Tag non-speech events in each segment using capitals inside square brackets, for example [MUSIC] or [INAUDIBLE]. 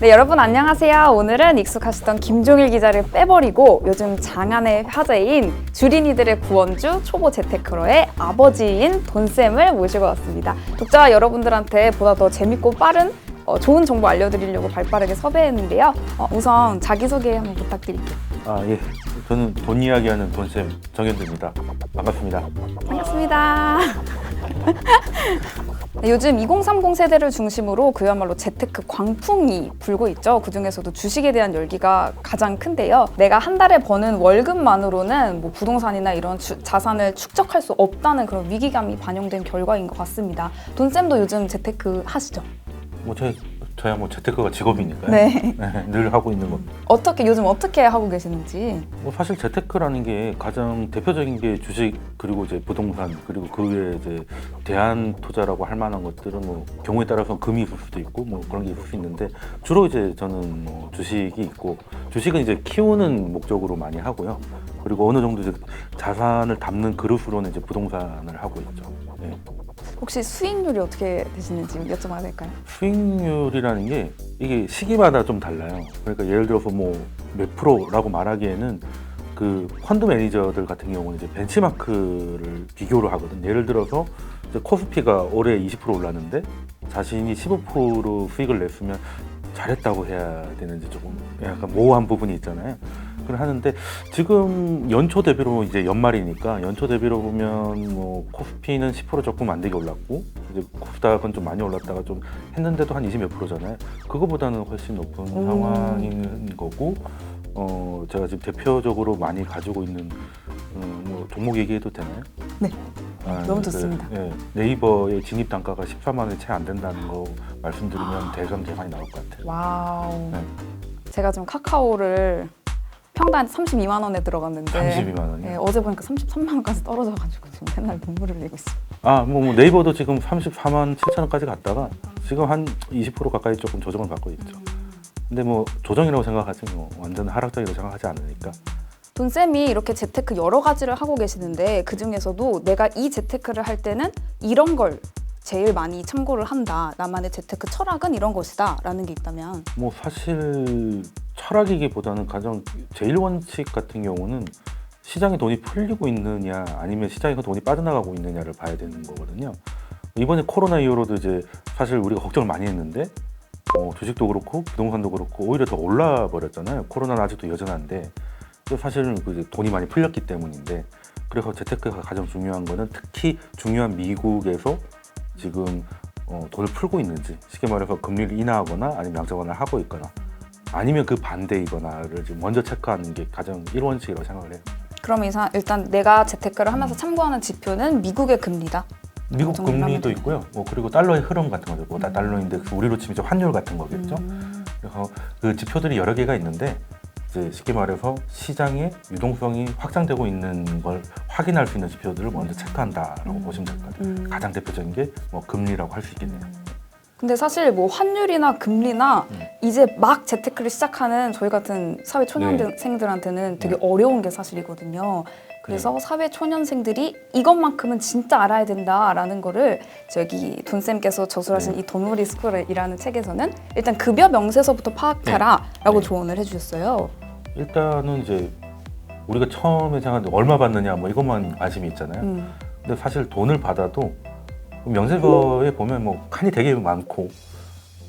네, 여러분 안녕하세요. 오늘은 익숙하시던 김종일 기자를 빼버리고 요즘 장안의 화제인 주린이들의 구원주 초보 재테크러의 아버지인 돈쌤을 모시고 왔습니다. 독자 여러분들한테 보다 더 재밌고 빠른 어, 좋은 정보 알려드리려고 발빠르게 섭외했는데요. 어, 우선 자기소개 한번 부탁드릴게요. 아, 예. 저는 돈 이야기하는 돈쌤 정현두입니다. 반갑습니다. 반갑습니다. [LAUGHS] 네, 요즘 2030 세대를 중심으로 그야말로 재테크 광풍이 불고 있죠. 그 중에서도 주식에 대한 열기가 가장 큰데요. 내가 한 달에 버는 월급만으로는 뭐 부동산이나 이런 주- 자산을 축적할 수 없다는 그런 위기감이 반영된 결과인 것 같습니다. 돈쌤도 요즘 재테크 하시죠? 뭐, 저, 저야 뭐 재테크가 직업이니까요. 네. 네, 늘 하고 있는 겁니다. 어떻게 요즘 어떻게 하고 계시는지. 뭐 사실 재테크라는 게 가장 대표적인 게 주식 그리고 이제 부동산 그리고 그 외에 이제 대안 투자라고 할 만한 것들은 뭐 경우에 따라서 금이 있을 수도 있고 뭐 그런 게 있을 수 있는데 주로 이제 저는 뭐 주식이 있고 주식은 이제 키우는 목적으로 많이 하고요. 그리고 어느 정도 이제 자산을 담는 그릇으로는 이제 부동산을 하고 있죠. 네. 혹시 수익률이 어떻게 되시는지 여쭤봐도 될까요? 수익률이라는 게 이게 시기마다 좀 달라요. 그러니까 예를 들어서 뭐 몇 프로라고 말하기에는 그 펀드 매니저들 같은 경우는 이제 벤치마크를 비교를 하거든. 예를 들어서 이제 코스피가 올해 20% 올랐는데 자신이 15% 수익을 냈으면 잘했다고 해야 되는지 조금 약간 모호한 부분이 있잖아요. 그걸 하는데 지금 연초 대비로 이제 연말이니까 연초 대비로 보면 뭐 코스피는 10% 조금 안 되게 올랐고 이제 코스닥은 좀 많이 올랐다가 좀 했는데도 한 20 몇 프로잖아요. 그거보다는 훨씬 높은 음. 상황인 거고 어 제가 지금 대표적으로 많이 가지고 있는 음, 뭐 종목 얘기해도 되나요? 네. 아, 너무 그, 좋습니다. 예, 네이버의 진입 단가가 14만 원이 채 안 된다는 거 말씀드리면 대강 계산이 나올 것 같아요. 와우. 네. 제가 지금 카카오를 평단 32만 원에 들어갔는데 32만 원이요? 네, 어제 보니까 33만 원까지 떨어져가지고 지금 맨날 눈물을 흘리고 있어요. 아, 뭐, 뭐 네이버도 지금 34만 7천 원까지 갔다가 지금 한 20% 가까이 조금 조정을 받고 있죠. 근데 뭐 조정이라고 생각하지 뭐 완전 하락장이라고 생각하지 않으니까. 돈쌤이 이렇게 재테크 여러 가지를 하고 계시는데 그 중에서도 내가 이 재테크를 할 때는 이런 걸 제일 많이 참고를 한다. 나만의 재테크 철학은 이런 것이다. 라는 게 있다면 뭐 사실 철학이기보다는 가장 제일 원칙 같은 경우는 시장에 돈이 풀리고 있느냐 아니면 시장에서 돈이 빠져나가고 있느냐를 봐야 되는 거거든요. 이번에 코로나 이후로도 이제 사실 우리가 걱정을 많이 했는데 어, 주식도 그렇고 부동산도 그렇고 오히려 더 올라 버렸잖아요. 코로나는 아직도 여전한데 또 사실은 그 돈이 많이 풀렸기 때문인데 그래서 재테크가 가장 중요한 거는 특히 중요한 미국에서 지금 어, 돈을 풀고 있는지 쉽게 말해서 금리를 인하하거나 아니면 양적 완화를 하고 있거나 아니면 그 반대이거나를 지금 먼저 체크하는 게 가장 1원칙이라고 생각을 해요. 그럼 이상 일단 내가 재테크를 하면서 참고하는 지표는 미국의 금리다. 미국 금리도. 있고요. 뭐 그리고 달러의 흐름 같은 거죠. 뭐 다- 달러 인덱스 우리로 치면 환율 같은 거겠죠. 음. 그래서 그 지표들이 여러 개가 있는데 이제 쉽게 말해서 시장의 유동성이 확장되고 있는 걸 확인할 수 있는 지표들을 먼저 체크한다라고 음. 보시면 될 것 같아요. 음. 가장 대표적인 게 뭐 금리라고 할 수 있겠네요. 근데 사실 뭐 환율이나 금리나 음. 이제 막 재테크를 시작하는 저희 같은 사회 네. 초년생들한테는 되게 어려운 게 사실이거든요. 그래서 네. 사회 초년생들이 이것만큼은 진짜 알아야 된다라는 거를 저기 돈쌤께서 저술하신 네. 이 돈우리 스쿨이라는 책에서는 일단 급여 명세서부터 파악해라라고 네. 조언을 해주셨어요. 일단은 이제 우리가 처음에 생각하는데 얼마 받느냐 뭐 이것만 관심이 있잖아요. 음. 근데 사실 돈을 받아도 명세서에 보면 뭐 칸이 되게 많고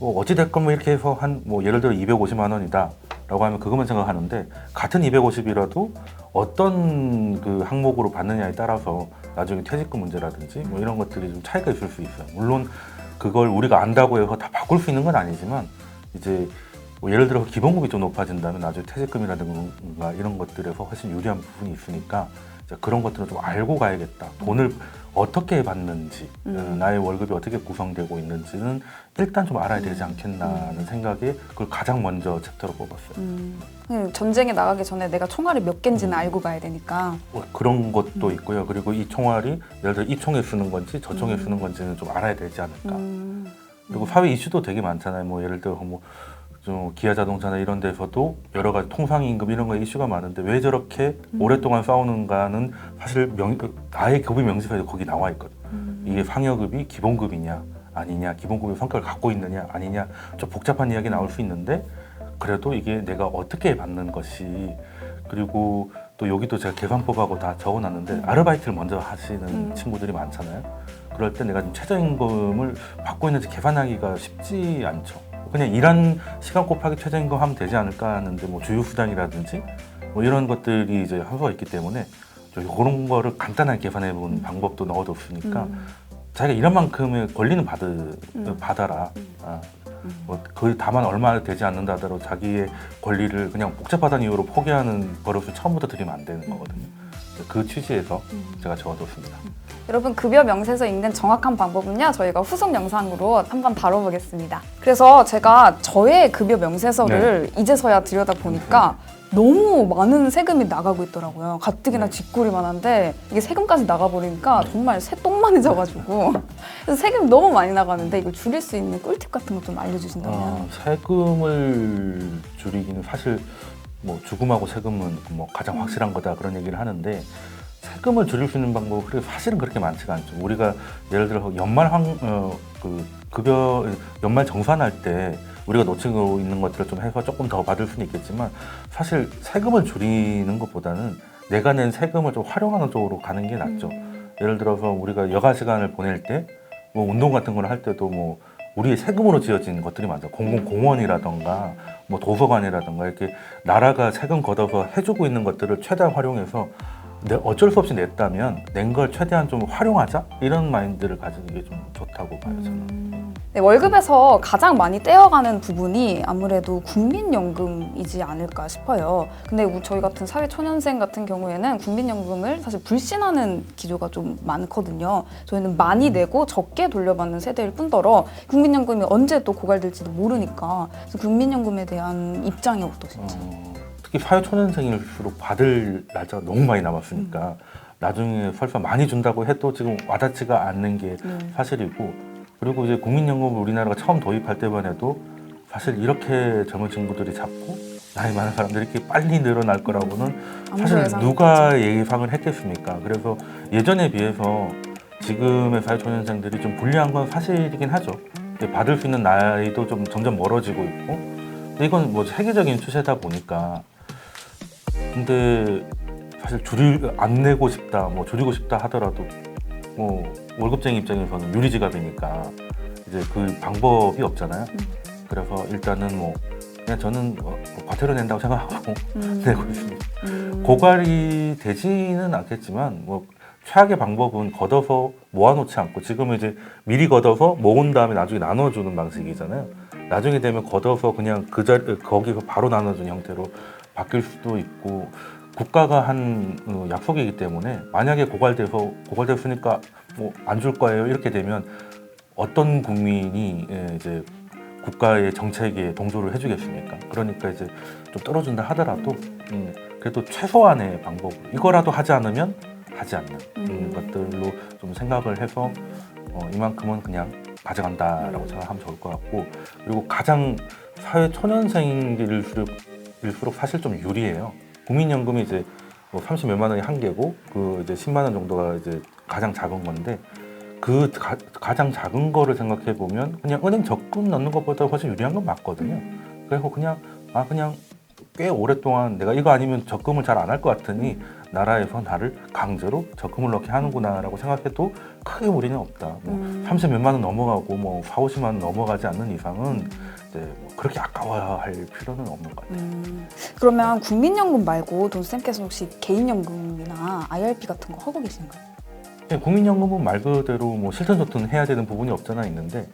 뭐 어찌 됐건 뭐 이렇게 해서 한 뭐 예를 들어 250만 원이다라고 하면 그것만 생각하는데 같은 250이라도 어떤 그 항목으로 받느냐에 따라서 나중에 퇴직금 문제라든지 뭐 이런 것들이 좀 차이가 있을 수 있어요. 물론 그걸 우리가 안다고 해서 다 바꿀 수 있는 건 아니지만 이제 뭐 예를 들어 기본급이 좀 높아진다면 나중에 퇴직금이라든가 이런 것들에서 훨씬 유리한 부분이 있으니까 그런 것들을 좀 알고 가야겠다. 돈을 어떻게 받는지, 음. 어, 나의 월급이 어떻게 구성되고 있는지는 일단 좀 알아야 되지 않겠나는 생각에 그걸 가장 먼저 챕터로 뽑았어요. 음. 음, 전쟁에 나가기 전에 내가 총알이 몇 개인지는 음. 알고 가야 되니까. 뭐 그런 것도 있고요. 그리고 이 총알이 예를 들어 이 총에 쓰는 건지 저 총에 음. 쓰는 건지는 좀 알아야 되지 않을까. 음. 그리고 사회 이슈도 되게 많잖아요. 뭐 예를 들어 뭐 좀 기아 자동차나 이런 데서도 여러 가지 통상 임금 이런 거 이슈가 많은데 왜 저렇게 음. 오랫동안 싸우는가는 사실 명 아예 급의 명시서에 거기 나와 있거든. 음. 이게 상여급이 기본급이냐 아니냐, 기본급여 성격을 갖고 있느냐 아니냐 좀 복잡한 이야기 나올 수 있는데 그래도 이게 내가 어떻게 받는 것이 그리고 또 여기도 제가 계산법하고 다 적어놨는데 아르바이트를 먼저 하시는 음. 친구들이 많잖아요. 그럴 때 내가 지금 최저임금을 받고 있는지 계산하기가 쉽지 않죠. 그냥 일한 시간 곱하기 최저임금 하면 되지 않을까 하는데 뭐 주휴수당이라든지 뭐 이런 것들이 이제 한수가 있기 때문에 저 그런 거를 간단하게 계산해 본 방법도 넣어뒀으니까 음. 자기가 이런 만큼의 권리는 받으, 음. 받아라. 아, 뭐 거의 다만 얼마 되지 않는다 하더라도 자기의 권리를 그냥 복잡하다는 이유로 포기하는 버릇을 처음부터 들이면 안 되는 거거든요. 그 취지에서 제가 적어뒀습니다. 여러분 급여 명세서 읽는 정확한 방법은요 저희가 후속 영상으로 한번 다뤄보겠습니다. 그래서 제가 저의 급여 명세서를 이제서야 들여다 보니까 너무 많은 세금이 나가고 있더라고요. 가뜩이나 네. 뒷골이만 한데 이게 세금까지 나가버리니까 정말 새똥만해져가지고 그래서 세금이 너무 많이 나가는데 이걸 줄일 수 있는 꿀팁 같은 거 좀 알려주신다면. 어, 세금을 줄이기는 사실 뭐 죽음하고 세금은 뭐 가장 확실한 거다 그런 얘기를 하는데 세금을 줄일 수 있는 방법은 그렇게 사실은 그렇게 많지가 않죠. 우리가 예를 들어 연말 황, 어, 그 급여 연말 정산할 때 우리가 놓치고 있는 것들을 좀 해서 조금 더 받을 수는 있겠지만 사실 세금을 줄이는 것보다는 내가 낸 세금을 좀 활용하는 쪽으로 가는 게 낫죠. 예를 들어서 우리가 여가 시간을 보낼 때 뭐 운동 같은 걸 할 때도 뭐 우리의 세금으로 지어진 것들이 많죠. 공공공원이라던가 뭐 도서관이라던가 이렇게 나라가 세금 걷어서 해주고 있는 것들을 최대한 활용해서 내 어쩔 수 없이 냈다면 낸 걸 최대한 좀 활용하자 이런 마인드를 가지는 게 좀 좋다고 봐요 저는. 네, 월급에서 가장 많이 떼어가는 부분이 아무래도 국민연금이지 않을까 싶어요. 근데 우- 저희 같은 사회초년생 같은 경우에는 국민연금을 사실 불신하는 기조가 좀 많거든요. 저희는 많이 내고 적게 돌려받는 세대일 뿐더러 국민연금이 언제 또 고갈될지도 모르니까 그래서 국민연금에 대한 입장이 어떠신지. 어, 특히 사회 초년생일수록 받을 날짜가 너무 많이 남았으니까 나중에 설사 많이 준다고 해도 지금 와닿지가 않는 게 네. 사실이고 그리고 이제 국민연금을 우리나라가 처음 도입할 때만 해도 사실 이렇게 젊은 친구들이 잡고 나이 많은 사람들이 이렇게 빨리 늘어날 거라고는 사실 예상 누가 예상을 했겠습니까? 그래서 예전에 비해서 지금의 사회초년생들이 좀 불리한 건 사실이긴 하죠. 근데 받을 수 있는 나이도 좀 점점 멀어지고 있고 근데 이건 뭐 세계적인 추세다 보니까 근데 사실 줄일 안 내고 싶다 뭐 줄이고 싶다 하더라도 뭐 월급쟁이 입장에서는 유리지갑이니까 이제 그 방법이 없잖아요. 음. 그래서 일단은 뭐 그냥 저는 어, 과태료 낸다고 생각하고 음. [LAUGHS] 내고 있습니다. 음. 고갈이 되지는 않겠지만 뭐 최악의 방법은 걷어서 모아놓지 않고 지금은 이제 미리 걷어서 모은 다음에 나중에 나눠주는 방식이잖아요. 나중에 되면 걷어서 그냥 그 자리 거기서 바로 나눠주는 형태로 바뀔 수도 있고 국가가 한 어, 약속이기 때문에 만약에 고갈돼서 고갈됐으니까 뭐 안 줄 거예요 이렇게 되면 어떤 국민이 예, 이제 국가의 정책에 동조를 해주겠습니까? 그러니까 이제 좀 떨어진다 하더라도 음, 그래도 최소한의 방법 이거라도 하지 않으면 하지 않는 음, 음. 것들로 좀 생각을 해서 어, 이만큼은 그냥 가져간다라고 음. 생각하면 좋을 것 같고 그리고 가장 사회 초년생일수록 일수록 사실 좀 유리해요. 국민연금이 이제 뭐30 몇만 원이 한 개고 그 이제 10만 원 정도가 이제 가장 작은 건데 그 가, 장 작은 거를 생각해 보면 그냥 은행 적금 넣는 것보다 훨씬 유리한 건 맞거든요. 그래서 그냥 아 그냥 꽤 오랫동안 내가 이거 아니면 적금을 잘 안 할 것 같으니 나라에서 나를 강제로 적금을 넣게 하는구나라고 생각해도 크게 무리는 없다. 뭐 음. 30 몇만 원 넘어가고 뭐 4, 50만 원 넘어가지 않는 이상은 이제 뭐 그렇게 아까워야 할 필요는 없는 것 같아요. 음, 그러면 국민연금 말고 돈쌤께서 혹시 개인연금이나 IRP 같은 거 하고 계신가요? 예, 국민연금은 말 그대로 뭐 실손 좋든 해야 되는 부분이 없잖아 있는데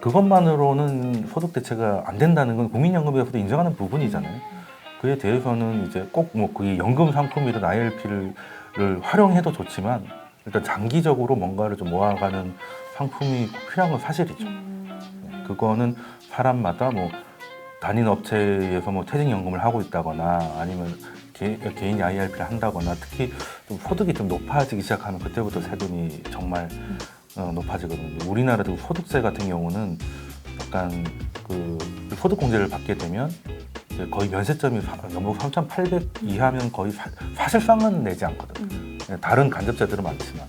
그것만으로는 소득 대체가 안 된다는 건 국민연금에서도 인정하는 부분이잖아요. 그에 대해서는 이제 꼭 뭐 그 연금 상품이든 IRP를 활용해도 좋지만 일단 장기적으로 뭔가를 좀 모아가는 상품이 꼭 필요한 건 사실이죠. 네, 그거는 사람마다 뭐 단인 업체에서 뭐 퇴직연금을 하고 있다거나 아니면 개, 개인이 IRP를 한다거나 특히 좀 소득이 좀 높아지기 시작하면 그때부터 세금이 정말 어, 높아지거든요. 우리나라도 소득세 같은 경우는 약간 그 소득공제를 받게 되면 이제 거의 면세점이 사- 연봉 3,800 이하면 거의 사, 사실상은 내지 않거든요. 음. 다른 간접세들은 많지만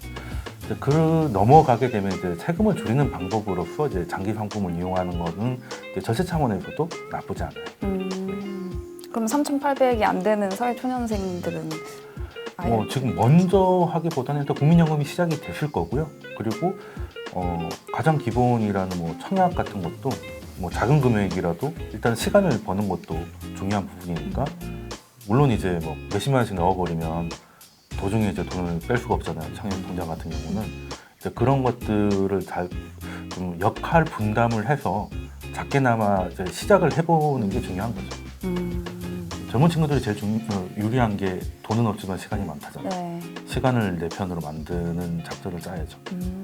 그 넘어가게 되면 이제 세금을 줄이는 방법으로서 이제 장기 상품을 이용하는 거는 이제 절세 차원에서도 나쁘지 않아요. 음, 그럼 3,800이 안 되는 사회 초년생들은 아예 뭐 지금 먼저 하기보다는 일단 국민연금이 시작이 되실 거고요. 그리고 어, 가장 기본이라는 뭐 청약 같은 것도 뭐 작은 금액이라도 일단 시간을 버는 것도 중요한 부분이니까 물론 이제 뭐 몇십만 원씩 넣어버리면 도중에 이제 돈을 뺄 수가 없잖아요. 청약 통장 같은 경우는 이제 그런 것들을 잘 좀 역할 분담을 해서 작게나마 이제 시작을 해보는 게 중요한 거죠. 음, 젊은 친구들이 제일 중, 어, 유리한 게 돈은 없지만 시간이 많다잖아요. 네. 시간을 내 편으로 만드는 작전을 짜야죠. 음.